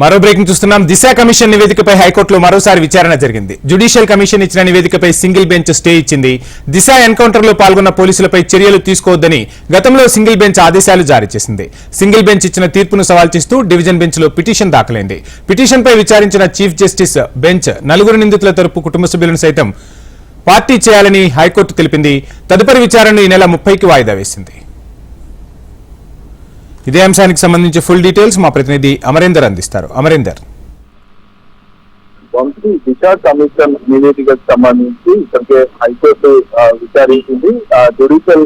మరో బ్రేకింగ్ చూస్తున్నాం. దిశ కమిషన్ నివేదికపై హైకోర్టులో మరోసారి విచారణ జరిగింది. జ్యుడిషియల్ కమిషన్ ఇచ్చిన నివేదికపై సింగిల్ బెంచ్ స్టే ఇచ్చింది. దిశ ఎన్కౌంటర్లో పాల్గొన్న పోలీసులపై చర్యలు తీసుకోవద్దని గతంలో సింగిల్ బెంచ్ ఆదేశాలు జారీ చేసింది. సింగిల్ బెంచ్ ఇచ్చిన తీర్పును సవాల్ చేస్తూ డివిజన్ బెంచ్లో పిటిషన్ దాఖలైంది. పిటిషన్పై విచారించిన చీఫ్ జస్టిస్ బెంచ్ నలుగురు నిందితుల తరపు కుటుంబ సభ్యులను సైతం పార్టీ చేయాలని హైకోర్టు తెలిపింది. తదుపరి విచారణను ఈ నెల ముప్పైకి వాయిదా వేసింది. ఇదే అంశానికి సంబంధించి ఫుల్ డీటెయిల్స్ మా ప్రతినిధి అమరేందర్ అందిస్తారు. అమరేందర్. వంశీ దిశ కమిషన్ నివేదికకు సంబంధించి ఇప్పటికే హైకోర్టు విచారించింది. ఆ, జ్యుడిషియల్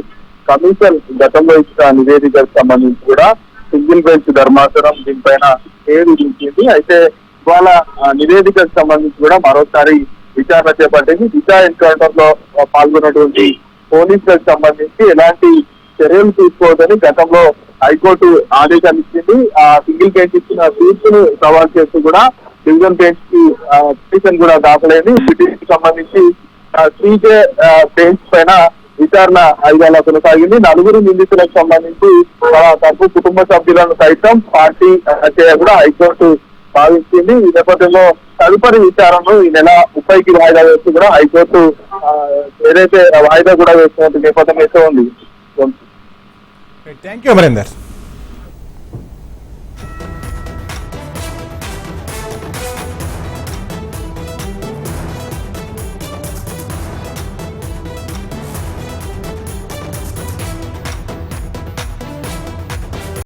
కమిషన్ గతంలో ఇచ్చిన నివేదికకు సంబంధించి కూడా సింగిల్ బెంచ్ ధర్మాసనం దీనిపైన ఏ విధించింది అయితే ఇవాళ నివేదికకు సంబంధించి కూడా మరోసారి విచారణ చేపట్టింది. దిశ ఎన్కౌంటర్లో పాల్గొన్నటువంటి పోలీసులకు సంబంధించి ఎలాంటి చర్యలు తీసుకోవద్దని గతంలో హైకోర్టు ఆదేశాలు ఇచ్చింది. ఆ సింగిల్ బెంచ్ ఇచ్చిన తీర్పును సవాల్ చేస్తూ కూడా డివిజన్ బెంచ్కి పిటిషన్ కూడా దాఖలైంది. పిటిషన్ సంబంధించి సీజే బెంచ్ పైన విచారణ ఐదేళ్ళ కొనసాగింది. నలుగురు నిందితులకు సంబంధించి తరపు కుటుంబ సభ్యులను సైతం పార్టీ చేయ కూడా హైకోర్టు భావించింది ఈ నేపథ్యంలో తదుపరి విచారణను ఈ నెల ముప్పైకి వాయిదా వేస్తూ కూడా హైకోర్టు ఏదైతే వాయిదా కూడా వేస్తున్నట్టు నేపథ్యం అయితే ఉంది. Thank you, Amarinder.